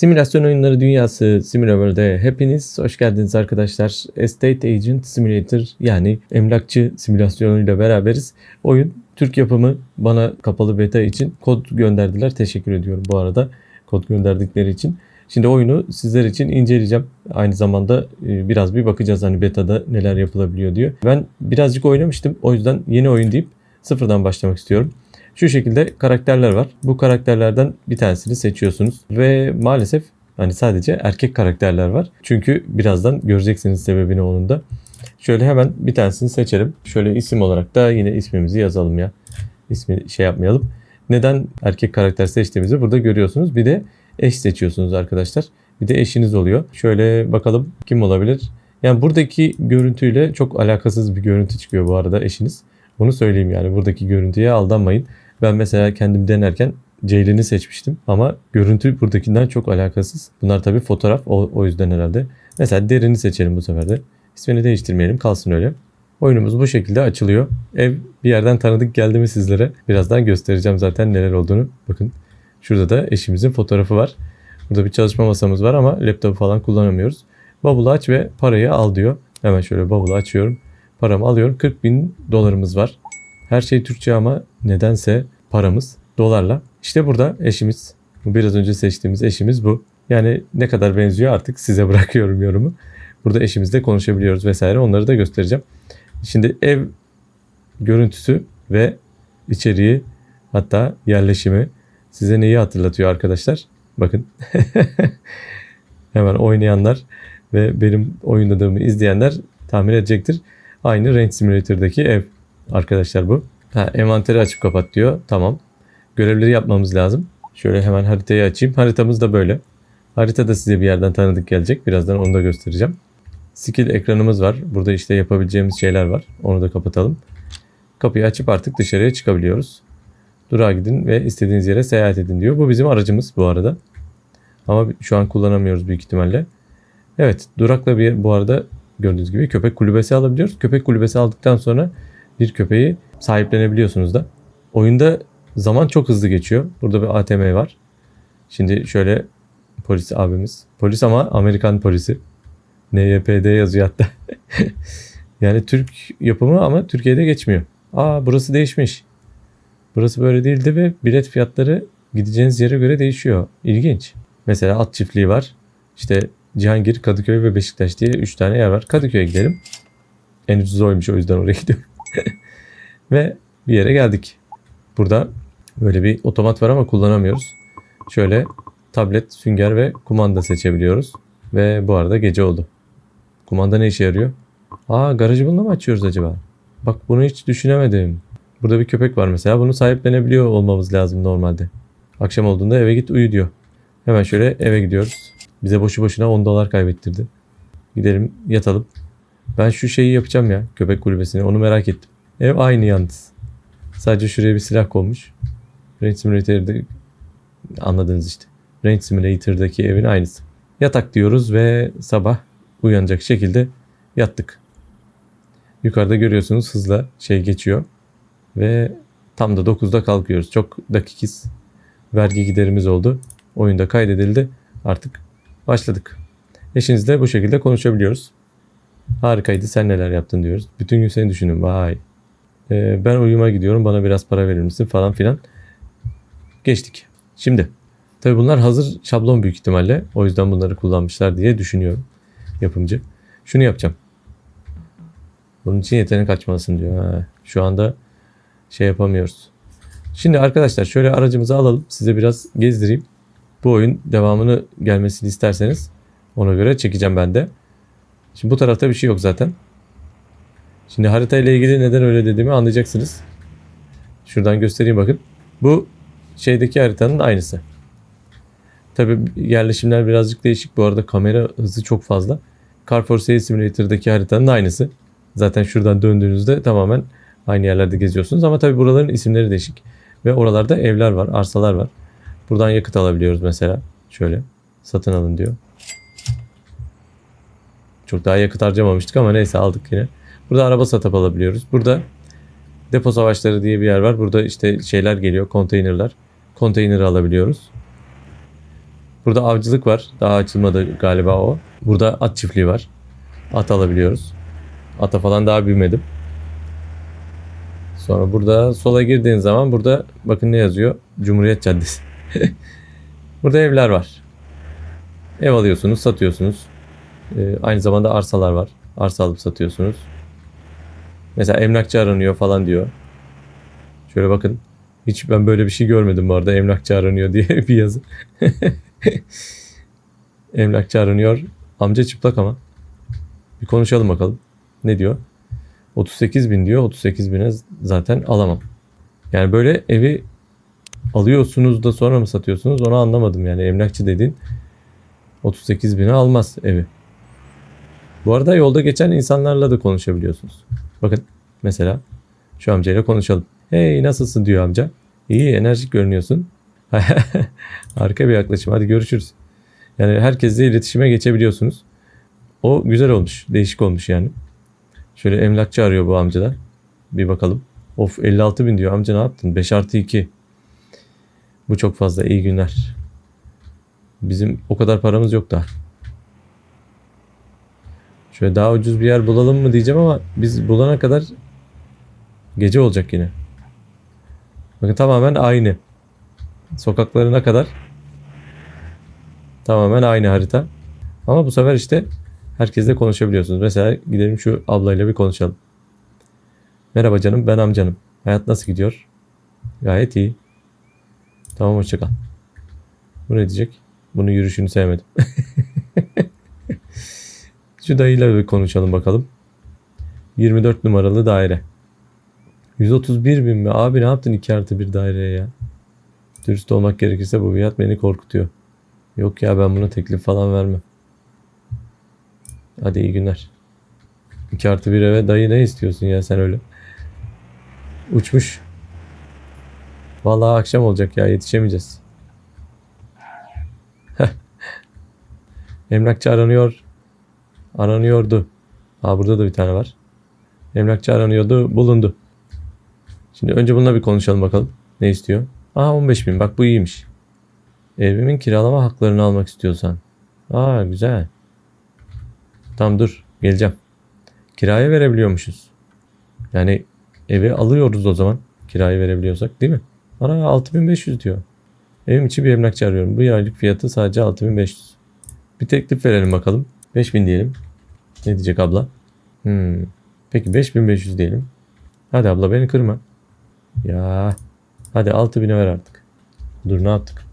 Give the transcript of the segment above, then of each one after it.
Simülasyon oyunları dünyası Simulaworld'e hepiniz hoş geldiniz arkadaşlar. Estate Agent Simulator yani emlakçı simülasyonuyla beraberiz. Oyun Türk yapımı bana kapalı beta için kod gönderdiler. Teşekkür ediyorum bu arada kod gönderdikleri için. Şimdi oyunu sizler için inceleyeceğim. Aynı zamanda e, biraz bir bakacağız hani betada neler yapılabiliyor diyor. Ben birazcık oynamıştım. O yüzden yeni oyun deyip sıfırdan başlamak istiyorum. Şu şekilde karakterler var. Bu karakterlerden bir tanesini seçiyorsunuz ve maalesef hani sadece erkek karakterler var. Çünkü birazdan göreceksiniz sebebini onun da. Şöyle hemen bir tanesini seçelim. Şöyle isim olarak da yine ismimizi yazalım ya. İsmi şey yapmayalım. Neden erkek karakter seçtiğimizi burada görüyorsunuz. Bir de eş seçiyorsunuz arkadaşlar. Bir de eşiniz oluyor. Şöyle bakalım kim olabilir? Yani buradaki görüntüyle çok alakasız bir görüntü çıkıyor bu arada eşiniz. Bunu söyleyeyim yani buradaki görüntüye aldanmayın. Ben mesela kendim denerken Ceylin'i seçmiştim ama görüntü buradakinden çok alakasız. Bunlar tabii fotoğraf o, o yüzden herhalde. Mesela derini seçelim bu sefer de. İsmini değiştirmeyelim kalsın öyle. Oyunumuz bu şekilde açılıyor. Ev bir yerden tanıdık geldi mi sizlere? Birazdan göstereceğim zaten neler olduğunu. Bakın şurada da eşimizin fotoğrafı var. Burada bir çalışma masamız var ama laptopu falan kullanamıyoruz. Bavulu aç ve parayı al diyor. Hemen şöyle bavulu açıyorum. Paramı alıyorum. 40 bin dolarımız var. Her şey Türkçe ama nedense paramız dolarla. İşte burada eşimiz. Biraz önce seçtiğimiz eşimiz bu. Yani ne kadar benziyor artık size bırakıyorum yorumu. Burada eşimizle konuşabiliyoruz vesaire onları da göstereceğim. Şimdi ev görüntüsü ve içeriği hatta yerleşimi size neyi hatırlatıyor arkadaşlar? Bakın. Hemen oynayanlar ve benim oynadığımı izleyenler tahmin edecektir. Aynı Range Simulator'daki ev arkadaşlar bu. Ha, envanteri açıp kapat diyor. Tamam. Görevleri yapmamız lazım. Şöyle hemen haritayı açayım. Haritamız da böyle. Harita da size bir yerden tanıdık gelecek. Birazdan onu da göstereceğim. Skill ekranımız var. Burada işte yapabileceğimiz şeyler var. Onu da kapatalım. Kapıyı açıp artık dışarıya çıkabiliyoruz. Durağa gidin ve istediğiniz yere seyahat edin diyor. Bu bizim aracımız bu arada. Ama şu an kullanamıyoruz büyük ihtimalle. Evet durakla bir bu arada gördüğünüz gibi köpek kulübesi alabiliyoruz. Köpek kulübesi aldıktan sonra bir köpeği sahiplenebiliyorsunuz da. Oyunda zaman çok hızlı geçiyor. Burada bir ATM var. Şimdi şöyle polis abimiz. Polis ama Amerikan polisi. NYPD yazıyor hatta. yani Türk yapımı ama Türkiye'de geçmiyor. Aa burası değişmiş. Burası böyle değildi ve bilet fiyatları gideceğiniz yere göre değişiyor. İlginç. Mesela at çiftliği var. İşte Cihangir, Kadıköy ve Beşiktaş diye 3 tane yer var. Kadıköy'e gidelim. En ucuz oymuş o yüzden oraya gidiyorum. ve bir yere geldik. Burada böyle bir otomat var ama kullanamıyoruz. Şöyle tablet, sünger ve kumanda seçebiliyoruz. Ve bu arada gece oldu. Kumanda ne işe yarıyor? Aa garajı bununla mı açıyoruz acaba? Bak bunu hiç düşünemedim. Burada bir köpek var mesela. Bunu sahiplenebiliyor olmamız lazım normalde. Akşam olduğunda eve git uyu diyor. Hemen şöyle eve gidiyoruz. Bize boşu boşuna 10 dolar kaybettirdi. Gidelim yatalım. Ben şu şeyi yapacağım ya köpek kulübesini onu merak ettim. Ev aynı yalnız. Sadece şuraya bir silah konmuş. Range Simulator'da anladınız işte. Range Simulator'daki evin aynısı. Yatak diyoruz ve sabah uyanacak şekilde yattık. Yukarıda görüyorsunuz hızla şey geçiyor. Ve tam da 9'da kalkıyoruz. Çok dakikiz. Vergi giderimiz oldu. Oyunda kaydedildi. Artık başladık. Eşinizle bu şekilde konuşabiliyoruz. Harikaydı sen neler yaptın diyoruz. Bütün gün seni düşünün. Vay. Ee, ben uyuma gidiyorum bana biraz para verir misin falan filan. Geçtik. Şimdi tabi bunlar hazır şablon büyük ihtimalle. O yüzden bunları kullanmışlar diye düşünüyorum yapımcı. Şunu yapacağım. Bunun için yetenek açmalısın diyor. Ha, şu anda şey yapamıyoruz. Şimdi arkadaşlar şöyle aracımızı alalım. Size biraz gezdireyim. Bu oyun devamını gelmesini isterseniz ona göre çekeceğim ben de. Şimdi bu tarafta bir şey yok zaten. Şimdi harita ile ilgili neden öyle dediğimi anlayacaksınız. Şuradan göstereyim bakın. Bu şeydeki haritanın aynısı. Tabi yerleşimler birazcık değişik. Bu arada kamera hızı çok fazla. Car for Sale Simulator'daki haritanın aynısı. Zaten şuradan döndüğünüzde tamamen aynı yerlerde geziyorsunuz. Ama tabi buraların isimleri değişik. Ve oralarda evler var, arsalar var. Buradan yakıt alabiliyoruz mesela. Şöyle satın alın diyor. Çok daha yakıt harcamamıştık ama neyse aldık yine. Burada araba satıp alabiliyoruz. Burada depo savaşları diye bir yer var. Burada işte şeyler geliyor, konteynerler. Konteyneri alabiliyoruz. Burada avcılık var. Daha açılmadı galiba o. Burada at çiftliği var. At alabiliyoruz. Ata falan daha büyümedim. Sonra burada sola girdiğin zaman burada bakın ne yazıyor? Cumhuriyet Caddesi. burada evler var. Ev alıyorsunuz, satıyorsunuz. Ee, aynı zamanda arsalar var. Arsa alıp satıyorsunuz. Mesela emlakçı aranıyor falan diyor. Şöyle bakın. Hiç ben böyle bir şey görmedim bu arada. Emlakçı aranıyor diye bir yazı. emlakçı aranıyor. Amca çıplak ama. Bir konuşalım bakalım. Ne diyor? 38 bin diyor. 38 bine zaten alamam. Yani böyle evi alıyorsunuz da sonra mı satıyorsunuz onu anlamadım. Yani emlakçı dediğin 38 bine almaz evi. Bu arada yolda geçen insanlarla da konuşabiliyorsunuz. Bakın mesela şu amcayla konuşalım. Hey nasılsın diyor amca. İyi enerjik görünüyorsun. Harika bir yaklaşım. Hadi görüşürüz. Yani herkesle iletişime geçebiliyorsunuz. O güzel olmuş. Değişik olmuş yani. Şöyle emlakçı arıyor bu amca da. Bir bakalım. Of 56 bin diyor. Amca ne yaptın? 5 artı 2. Bu çok fazla. İyi günler. Bizim o kadar paramız yok daha. Şöyle daha ucuz bir yer bulalım mı diyeceğim ama biz bulana kadar gece olacak yine. Bakın tamamen aynı. Sokaklarına kadar tamamen aynı harita. Ama bu sefer işte herkesle konuşabiliyorsunuz. Mesela gidelim şu ablayla bir konuşalım. Merhaba canım ben amcanım. Hayat nasıl gidiyor? Gayet iyi. Tamam hoşça kal. Bu ne diyecek? Bunun yürüyüşünü sevmedim. Şu dayıyla bir konuşalım bakalım. 24 numaralı daire. 131 bin mi? Abi ne yaptın 2 artı bir daireye ya? Dürüst olmak gerekirse bu fiyat beni korkutuyor. Yok ya ben buna teklif falan vermem. Hadi iyi günler. 2 artı bir eve dayı ne istiyorsun ya sen öyle? Uçmuş. Vallahi akşam olacak ya yetişemeyeceğiz. Emlakçı aranıyor. Aranıyordu. Aa burada da bir tane var. Emlakçı aranıyordu. Bulundu. Şimdi önce bununla bir konuşalım bakalım. Ne istiyor? Aa 15 bin. Bak bu iyiymiş. Evimin kiralama haklarını almak istiyorsan. Aa güzel. Tamam dur. Geleceğim. Kiraya verebiliyormuşuz. Yani evi alıyoruz o zaman. Kirayı verebiliyorsak değil mi? Ana 6500 diyor. Evim için bir emlakçı arıyorum. Bu aylık fiyatı sadece 6500. Bir teklif verelim bakalım. 5000 diyelim. Ne diyecek abla? Hmm. Peki 5500 diyelim. Hadi abla beni kırma. Ya. Hadi 6000'e ver artık. Dur ne yaptık?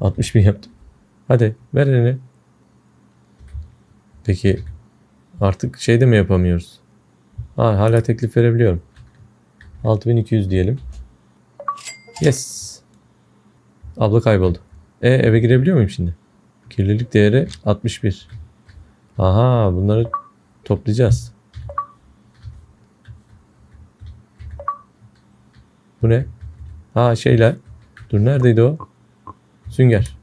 60 bin yaptım. Hadi ver elini. Peki artık şey de mi yapamıyoruz? Ha, hala teklif verebiliyorum. 6200 diyelim. Yes. Abla kayboldu. E eve girebiliyor muyum şimdi? Kirlilik değeri 61. Aha bunları toplayacağız. Bu ne? Ha şeyler. Dur neredeydi o? Sünger.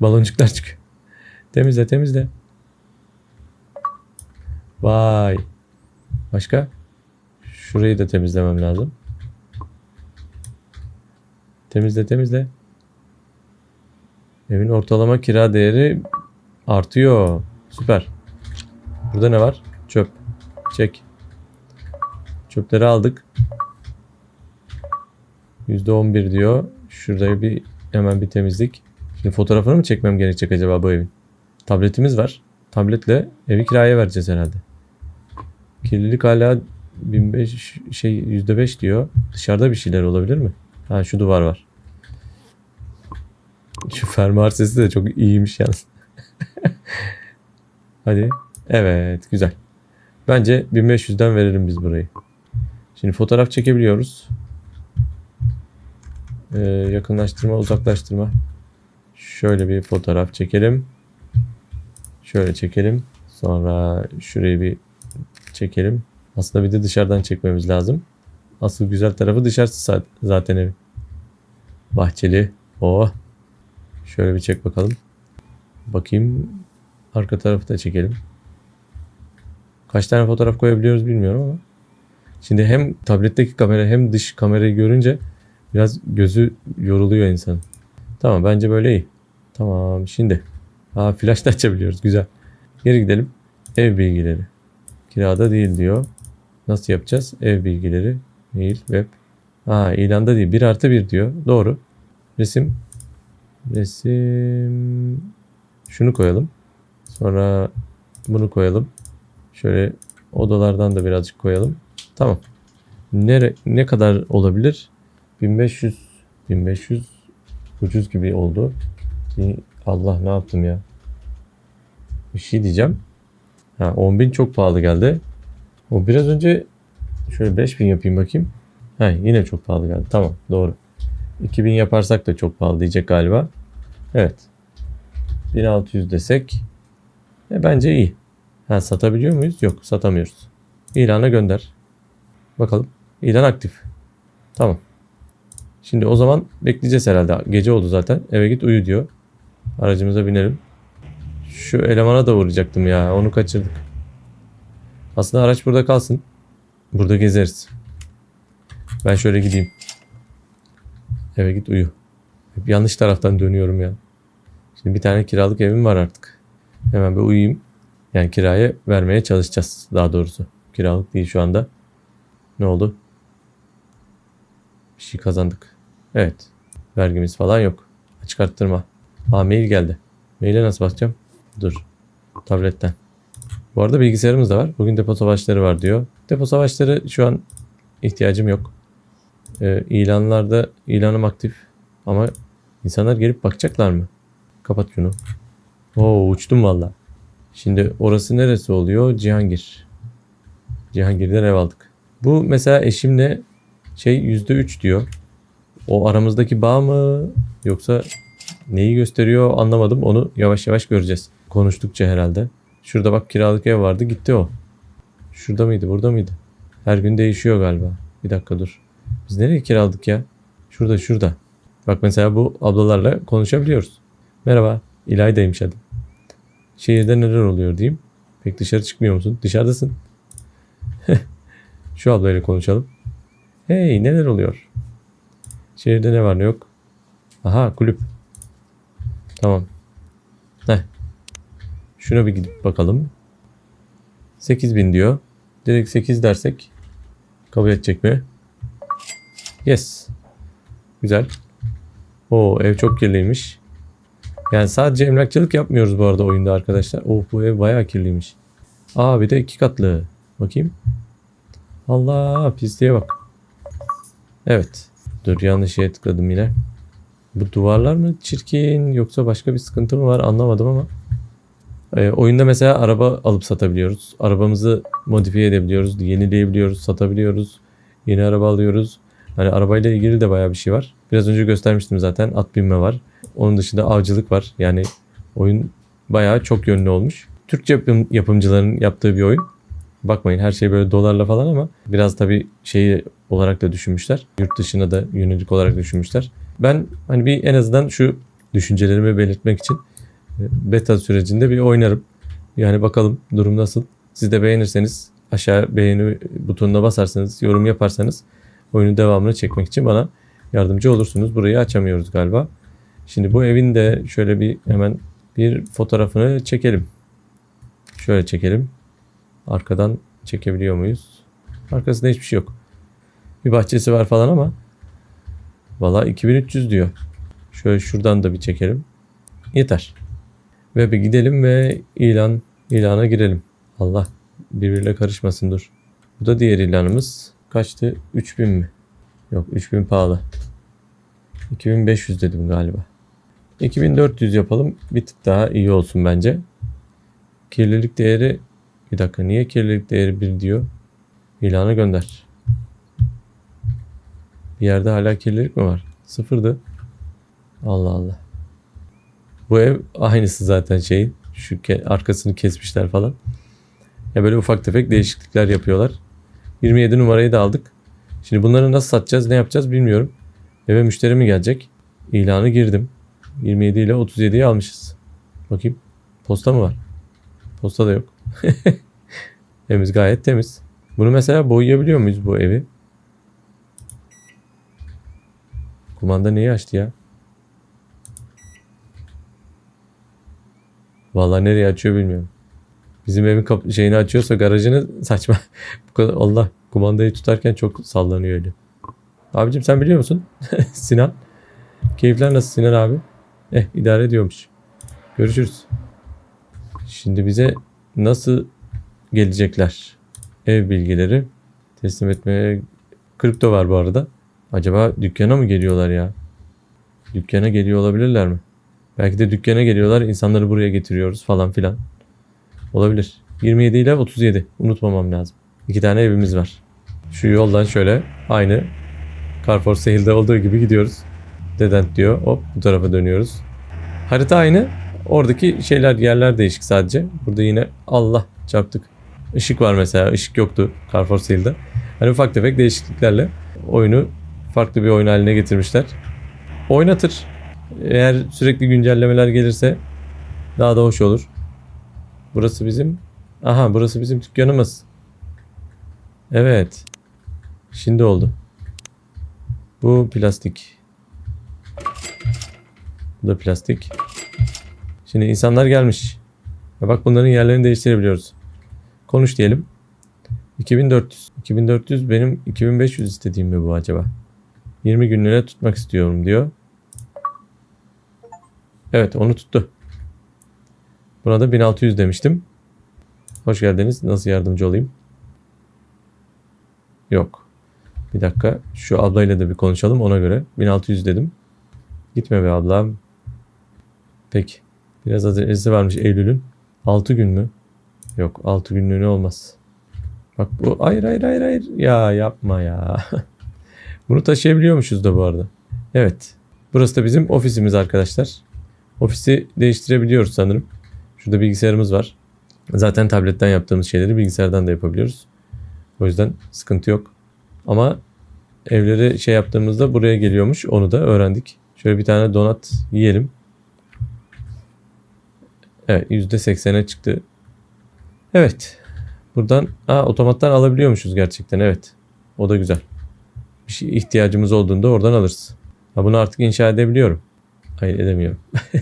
Baloncuklar çıkıyor. Temizle temizle. Vay. Başka? Şurayı da temizlemem lazım. Temizle temizle. Evin ortalama kira değeri artıyor. Süper. Burada ne var? Çöp. Çek. Çöpleri aldık. %11 diyor. Şurada bir hemen bir temizlik. Şimdi fotoğrafını mı çekmem gerekecek acaba bu evin? Tabletimiz var. Tabletle evi kiraya vereceğiz herhalde. Kirlilik hala 1005 şey %5 diyor. Dışarıda bir şeyler olabilir mi? Ha şu duvar var. Şu fermuar sesi de çok iyiymiş yalnız. Hadi. Evet güzel. Bence 1500'den verelim biz burayı. Şimdi fotoğraf çekebiliyoruz. Ee, yakınlaştırma, uzaklaştırma. Şöyle bir fotoğraf çekelim. Şöyle çekelim. Sonra şurayı bir çekelim. Aslında bir de dışarıdan çekmemiz lazım. Asıl güzel tarafı dışarısı zaten evi. Bahçeli. Oh. Şöyle bir çek bakalım. Bakayım. Arka tarafı da çekelim. Kaç tane fotoğraf koyabiliyoruz bilmiyorum ama. Şimdi hem tabletteki kamera hem dış kamerayı görünce biraz gözü yoruluyor insan. Tamam bence böyle iyi. Tamam şimdi. Aa flash da açabiliyoruz güzel. Geri gidelim. Ev bilgileri. Kirada değil diyor. Nasıl yapacağız? Ev bilgileri. Mail, web. Aa ilanda değil. 1 artı 1 diyor. Doğru. Resim. Resim. Şunu koyalım. Sonra bunu koyalım. Şöyle odalardan da birazcık koyalım. Tamam. Ne, ne kadar olabilir? 1500 1500 ucuz gibi oldu. Allah ne yaptım ya? Bir şey diyeceğim. Ha 10.000 çok pahalı geldi. O biraz önce şöyle 5000 yapayım bakayım. Ha yine çok pahalı geldi. Tamam doğru. 2000 yaparsak da çok pahalı diyecek galiba. Evet. 1600 desek e, bence iyi. Ha satabiliyor muyuz? Yok satamıyoruz. İlana gönder. Bakalım. İlan aktif. Tamam. Şimdi o zaman bekleyeceğiz herhalde. Gece oldu zaten. Eve git uyu diyor. Aracımıza binelim. Şu elemana da uğrayacaktım ya. Onu kaçırdık. Aslında araç burada kalsın. Burada gezeriz. Ben şöyle gideyim. Eve git uyu. Hep yanlış taraftan dönüyorum ya. Şimdi bir tane kiralık evim var artık. Hemen bir uyuyayım. Yani kiraya vermeye çalışacağız daha doğrusu. Kiralık değil şu anda. Ne oldu? Bir şey kazandık. Evet. Vergimiz falan yok. Açık arttırma. Ha mail geldi. Maile nasıl bakacağım? Dur. Tabletten. Bu arada bilgisayarımız da var. Bugün depo savaşları var diyor. Depo savaşları şu an ihtiyacım yok. Ee, ilanlarda ilanım aktif. Ama insanlar gelip bakacaklar mı? Kapat şunu. Oo uçtum valla. Şimdi orası neresi oluyor? Cihangir. Cihangir'den ev aldık. Bu mesela eşimle şey %3 diyor. O aramızdaki bağ mı yoksa neyi gösteriyor anlamadım. Onu yavaş yavaş göreceğiz. Konuştukça herhalde. Şurada bak kiralık ev vardı gitti o. Şurada mıydı burada mıydı? Her gün değişiyor galiba. Bir dakika dur. Biz nereye kiraladık ya? Şurada şurada. Bak mesela bu ablalarla konuşabiliyoruz. Merhaba. İlayda'ymış adım. Şehirde neler oluyor diyeyim. Pek dışarı çıkmıyor musun? Dışarıdasın. Şu ablayla konuşalım. Hey neler oluyor? Şehirde ne var ne yok? Aha kulüp. Tamam. Heh. Şuna bir gidip bakalım. 8000 diyor. Direkt 8 dersek kabul edecek mi? Yes. Güzel. O ev çok kirliymiş. Yani sadece emlakçılık yapmıyoruz bu arada oyunda arkadaşlar. Oh bu ev bayağı kirliymiş. Aa bir de iki katlı. Bakayım. Allah pisliğe bak. Evet. Dur yanlış şeye tıkladım yine. Bu duvarlar mı çirkin yoksa başka bir sıkıntı mı var anlamadım ama. Ee, oyunda mesela araba alıp satabiliyoruz. Arabamızı modifiye edebiliyoruz. Yenileyebiliyoruz. Satabiliyoruz. Yeni araba alıyoruz. Hani arabayla ilgili de bayağı bir şey var. Biraz önce göstermiştim zaten. At binme var. Onun dışında avcılık var. Yani oyun bayağı çok yönlü olmuş. Türkçe yapım, yapımcıların yaptığı bir oyun. Bakmayın her şey böyle dolarla falan ama biraz tabii şeyi olarak da düşünmüşler. Yurt dışına da yönelik olarak düşünmüşler. Ben hani bir en azından şu düşüncelerimi belirtmek için e, beta sürecinde bir oynarım. Yani bakalım durum nasıl. Siz de beğenirseniz aşağı beğeni butonuna basarsanız, yorum yaparsanız oyunun devamını çekmek için bana yardımcı olursunuz. Burayı açamıyoruz galiba. Şimdi bu evin de şöyle bir hemen bir fotoğrafını çekelim. Şöyle çekelim. Arkadan çekebiliyor muyuz? Arkasında hiçbir şey yok. Bir bahçesi var falan ama valla 2300 diyor. Şöyle şuradan da bir çekelim. Yeter. Bir gidelim ve ilan ilana girelim. Allah birbiriyle karışmasın dur. Bu da diğer ilanımız. Kaçtı? 3000 mi? Yok 3000 pahalı. 2500 dedim galiba. 2400 yapalım. Bir tık daha iyi olsun bence. Kirlilik değeri bir dakika niye kirlilik değeri 1 diyor? İlana gönder. Bir yerde hala kirlilik mi var? Sıfırdı. Allah Allah. Bu ev aynısı zaten şeyin. Şu ke- arkasını kesmişler falan. Ya böyle ufak tefek değişiklikler yapıyorlar. 27 numarayı da aldık. Şimdi bunları nasıl satacağız, ne yapacağız bilmiyorum. Eve müşteri mi gelecek? İlanı girdim. 27 ile 37'yi almışız. Bakayım. Posta mı var? Posta da yok. Evimiz gayet temiz. Bunu mesela boyayabiliyor muyuz bu evi? Kumanda neyi açtı ya? Vallahi nereye açıyor bilmiyorum. Bizim evin kap- şeyini açıyorsa garajını saçma. Bu kadar Allah kumandayı tutarken çok sallanıyor öyle. Abicim sen biliyor musun? Sinan. Keyifler nasıl Sinan abi? Eh idare ediyormuş. Görüşürüz. Şimdi bize nasıl gelecekler? Ev bilgileri teslim etmeye kripto var bu arada. Acaba dükkana mı geliyorlar ya? Dükkana geliyor olabilirler mi? Belki de dükkana geliyorlar, insanları buraya getiriyoruz falan filan. Olabilir. 27 ile 37. Unutmamam lazım. İki tane evimiz var. Şu yoldan şöyle aynı Carrefour Sale'de olduğu gibi gidiyoruz. Dedent diyor. Hop bu tarafa dönüyoruz. Harita aynı. Oradaki şeyler yerler değişik sadece. Burada yine Allah çarptık. Işık var mesela. Işık yoktu Carrefour Sale'de. Hani ufak tefek değişikliklerle oyunu farklı bir oyun haline getirmişler. Oynatır. Eğer sürekli güncellemeler gelirse daha da hoş olur. Burası bizim. Aha burası bizim dükkanımız. Evet. Şimdi oldu. Bu plastik. Bu da plastik. Şimdi insanlar gelmiş. Ve bak bunların yerlerini değiştirebiliyoruz. Konuş diyelim. 2400. 2400 benim 2500 istediğim mi bu acaba? 20 günlüğüne tutmak istiyorum diyor. Evet onu tuttu. Buna da 1600 demiştim. Hoş geldiniz. Nasıl yardımcı olayım? Yok. Bir dakika. Şu ablayla da bir konuşalım ona göre. 1600 dedim. Gitme be ablam. Peki. Biraz acelesi varmış Eylül'ün. 6 gün mü? Yok 6 günlüğüne olmaz. Bak bu hayır hayır hayır hayır. Ya yapma ya. Bunu taşıyabiliyormuşuz da bu arada. Evet. Burası da bizim ofisimiz arkadaşlar. Ofisi değiştirebiliyoruz sanırım. Şurada bilgisayarımız var. Zaten tabletten yaptığımız şeyleri bilgisayardan da yapabiliyoruz. O yüzden sıkıntı yok. Ama evleri şey yaptığımızda buraya geliyormuş. Onu da öğrendik. Şöyle bir tane donat yiyelim. Evet %80'e çıktı. Evet. Buradan aa, otomattan alabiliyormuşuz gerçekten evet. O da güzel. Bir şey ihtiyacımız olduğunda oradan alırız. Ha, bunu artık inşa edebiliyorum. Hayır edemiyorum.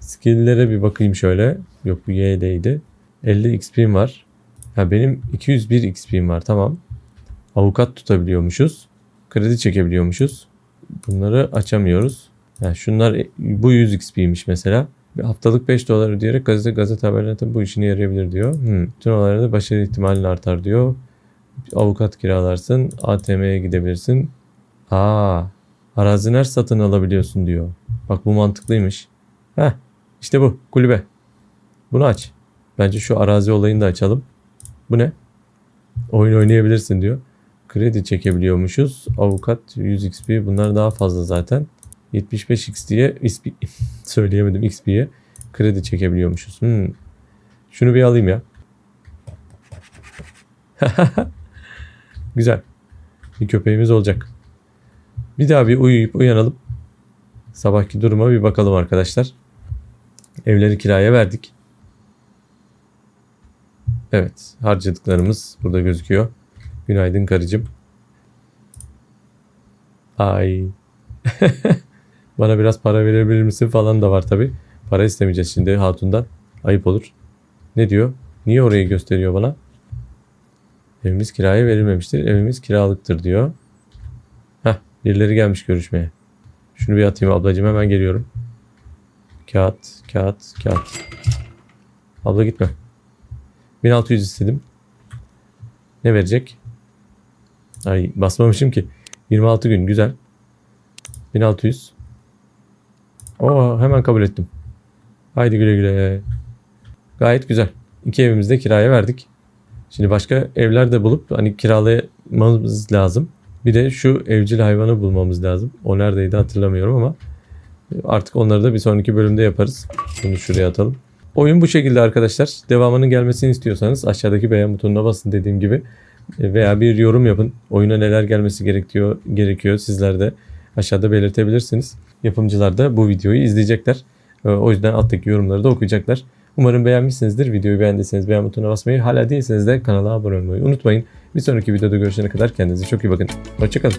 Skill'lere bir bakayım şöyle. Yok bu Y'deydi. 50 XP'm var. Ha benim 201 XP'm var tamam. Avukat tutabiliyormuşuz. Kredi çekebiliyormuşuz. Bunları açamıyoruz. Ha, şunlar bu 100 XP'ymiş mesela. Bir haftalık 5 dolar ödeyerek gazete gazete haberlerinde bu işine yarayabilir diyor. Hmm. Bütün olaylarda başarı ihtimalin artar diyor. Avukat kiralarsın. ATM'ye gidebilirsin. Aa, arazin her satın alabiliyorsun diyor. Bak bu mantıklıymış. Heh, işte bu kulübe. Bunu aç. Bence şu arazi olayını da açalım. Bu ne? Oyun oynayabilirsin diyor. Kredi çekebiliyormuşuz. Avukat 100 XP bunlar daha fazla zaten. 75 XP'ye XP, söyleyemedim XP'ye kredi çekebiliyormuşuz. Hmm. Şunu bir alayım ya. Güzel. Bir köpeğimiz olacak. Bir daha bir uyuyup uyanalım. Sabahki duruma bir bakalım arkadaşlar. Evleri kiraya verdik. Evet, harcadıklarımız burada gözüküyor. Günaydın karıcığım. Ay. Bana biraz para verebilir misin falan da var tabi. Para istemeyeceğiz şimdi hatundan. Ayıp olur. Ne diyor? Niye orayı gösteriyor bana? Evimiz kiraya verilmemiştir. Evimiz kiralıktır diyor. Birileri gelmiş görüşmeye. Şunu bir atayım ablacığım hemen geliyorum. Kağıt, kağıt, kağıt. Abla gitme. 1600 istedim. Ne verecek? Ay basmamışım ki. 26 gün güzel. 1600. Oo hemen kabul ettim. Haydi güle güle. Gayet güzel. İki evimizde kiraya verdik. Şimdi başka evler de bulup hani kiralamamız lazım. Bir de şu evcil hayvanı bulmamız lazım. O neredeydi hatırlamıyorum ama artık onları da bir sonraki bölümde yaparız. Bunu şuraya atalım. Oyun bu şekilde arkadaşlar. Devamının gelmesini istiyorsanız aşağıdaki beğen butonuna basın dediğim gibi. Veya bir yorum yapın. Oyuna neler gelmesi gerekiyor, gerekiyor sizler de aşağıda belirtebilirsiniz. Yapımcılar da bu videoyu izleyecekler. O yüzden alttaki yorumları da okuyacaklar. Umarım beğenmişsinizdir. Videoyu beğendiyseniz beğen butonuna basmayı, hala değilseniz de kanala abone olmayı unutmayın. Bir sonraki videoda görüşene kadar kendinize çok iyi bakın. Hoşçakalın.